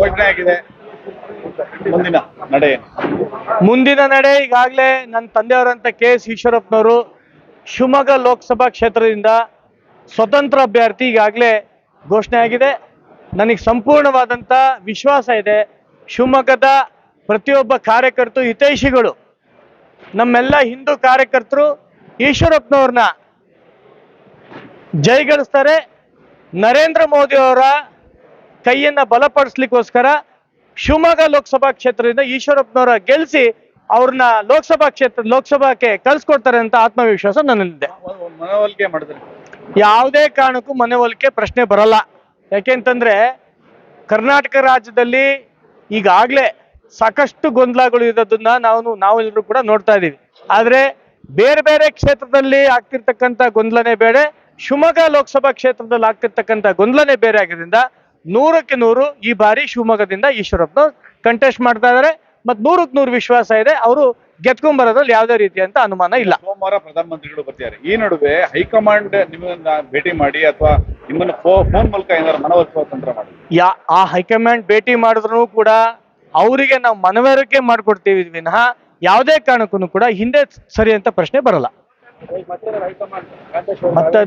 ಘೋಷಣೆ ಆಗಿದೆ. ಮುಂದಿನ ನಡೆ? ಮುಂದಿನ ನಡೆ ಈಗಾಗಲೇ ನನ್ನ ತಂದೆಯವರಂತ ಕೆ ಎಸ್ ಈಶ್ವರಪ್ಪನವರು ಶಿವಮೊಗ್ಗ ಲೋಕಸಭಾ ಕ್ಷೇತ್ರದಿಂದ ಸ್ವತಂತ್ರ ಅಭ್ಯರ್ಥಿ ಈಗಾಗಲೇ ಘೋಷಣೆ ಆಗಿದೆ. ನನಗೆ ಸಂಪೂರ್ಣವಾದಂತ ವಿಶ್ವಾಸ ಇದೆ. ಶಿವಮೊಗ್ಗದ ಪ್ರತಿಯೊಬ್ಬ ಕಾರ್ಯಕರ್ತರು, ಹಿತೈಷಿಗಳು, ನಮ್ಮೆಲ್ಲ ಹಿಂದೂ ಕಾರ್ಯಕರ್ತರು ಈಶ್ವರಪ್ಪನವ್ರನ್ನ ಜೈಗಳಿಸ್ತಾರೆ. ನರೇಂದ್ರ ಮೋದಿ ಅವರ ಕೈಯನ್ನ ಬಲಪಡಿಸ್ಲಿಕ್ಕೋಸ್ಕರ ಶಿವಮೊಗ್ಗ ಲೋಕಸಭಾ ಕ್ಷೇತ್ರದಿಂದ ಈಶ್ವರಪ್ಪನವರ ಗೆಲ್ಸಿ ಅವ್ರನ್ನ ಲೋಕಸಭಾ ಕ್ಷೇತ್ರ ಲೋಕಸಭಾಕ್ಕೆ ಕಳ್ಸಿಕೊಡ್ತಾರೆ ಅಂತ ಆತ್ಮವಿಶ್ವಾಸ ನನ್ನಲ್ಲಿದೆ. ಮನವೊಲಿಕೆ ಮಾಡಿದ್ರೆ? ಯಾವುದೇ ಕಾರಣಕ್ಕೂ ಮನವೊಲಿಕೆ ಪ್ರಶ್ನೆ ಬರಲ್ಲ. ಯಾಕೆಂತಂದ್ರೆ ಕರ್ನಾಟಕ ರಾಜ್ಯದಲ್ಲಿ ಈಗಾಗಲೇ ಸಾಕಷ್ಟು ಗೊಂದಲಗಳು ಇರೋದನ್ನ ನಾವು ನಾವೆಲ್ಲರೂ ಕೂಡ ನೋಡ್ತಾ ಇದ್ದೀವಿ. ಆದ್ರೆ ಬೇರೆ ಬೇರೆ ಕ್ಷೇತ್ರದಲ್ಲಿ ಆಗ್ತಿರ್ತಕ್ಕಂಥ ಗೊಂದಲನೇ ಬೇರೆ. ಶಿವಮೊಗ್ಗ ಲೋಕಸಭಾ ಕ್ಷೇತ್ರದಲ್ಲಿ ಆಗ್ತಿರ್ತಕ್ಕಂಥ ಗೊಂದಲನೇ ಬೇರೆ ಆಗಿದ್ರಿಂದ ನೂರಕ್ಕೆ ನೂರು ಈ ಬಾರಿ ಶಿವಮೊಗ್ಗದಿಂದ ಈಶ್ವರಪ್ಪನವ್ರು ಕಂಟೆಸ್ಟ್ ಮಾಡ್ತಾ ಇದ್ದಾರೆ ಮತ್ತು ನೂರಕ್ಕೆ ನೂರು ವಿಶ್ವಾಸ ಇದೆ. ಅವರು ಗೆದ್ಕೊಂಬರೋದ್ರಲ್ಲಿ ಯಾವುದೇ ರೀತಿಯಂತ ಅನುಮಾನ ಇಲ್ಲ. ಸೋಮವಾರ ಪ್ರಧಾನಮಂತ್ರಿಗಳು ಬರ್ತಿದ್ದಾರೆ. ಈ ನಡುವೆ ಹೈಕಮಾಂಡ್ ನಿಮ್ಮನ್ನ ಭೇಟಿ ಮಾಡಿ ಅಥವಾ ನಿಮ್ಮನ್ನ ಫೋನ್ ಮೂಲಕ ಏನಾದ್ರು ಮನವೊಲಿಸುವ ತಂತ್ರ ಮಾಡಿ. ಯಾ ಆ ಹೈಕಮಾಂಡ್ ಭೇಟಿ ಮಾಡಿದ್ರು ಕೂಡ ಅವರಿಗೆ ನಾವು ಮನವರಿಕೆ ಮಾಡ್ಕೊಡ್ತೀವಿ ವಿನಃ ಯಾವುದೇ ಕಾರಣಕ್ಕೂ ಕೂಡ ಹಿಂದೆ ಸರಿ ಅಂತ ಪ್ರಶ್ನೆ ಬರಲ್ಲ. ಮತ್ತೆ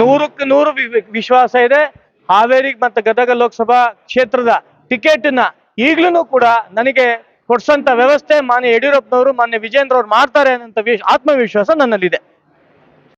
ನೂರಕ್ಕೆ ನೂರು ವಿಶ್ವಾಸ ಇದೆ. ಹಾವೇರಿ ಮತ್ತು ಗದಗ ಲೋಕಸಭಾ ಕ್ಷೇತ್ರದ ಟಿಕೆಟ್ನ ಈಗ್ಲೂ ಕೂಡ ನನಗೆ ಕೊಡ್ಸಂತ ವ್ಯವಸ್ಥೆ ಮಾನ್ಯ ಯಡಿಯೂರಪ್ಪನವರು, ಮಾನ್ಯ ವಿಜೇಂದ್ರ ಅವ್ರು ಮಾಡ್ತಾರೆ ವಿಶ್ ಆತ್ಮವಿಶ್ವಾಸ ನನ್ನಲ್ಲಿದೆ.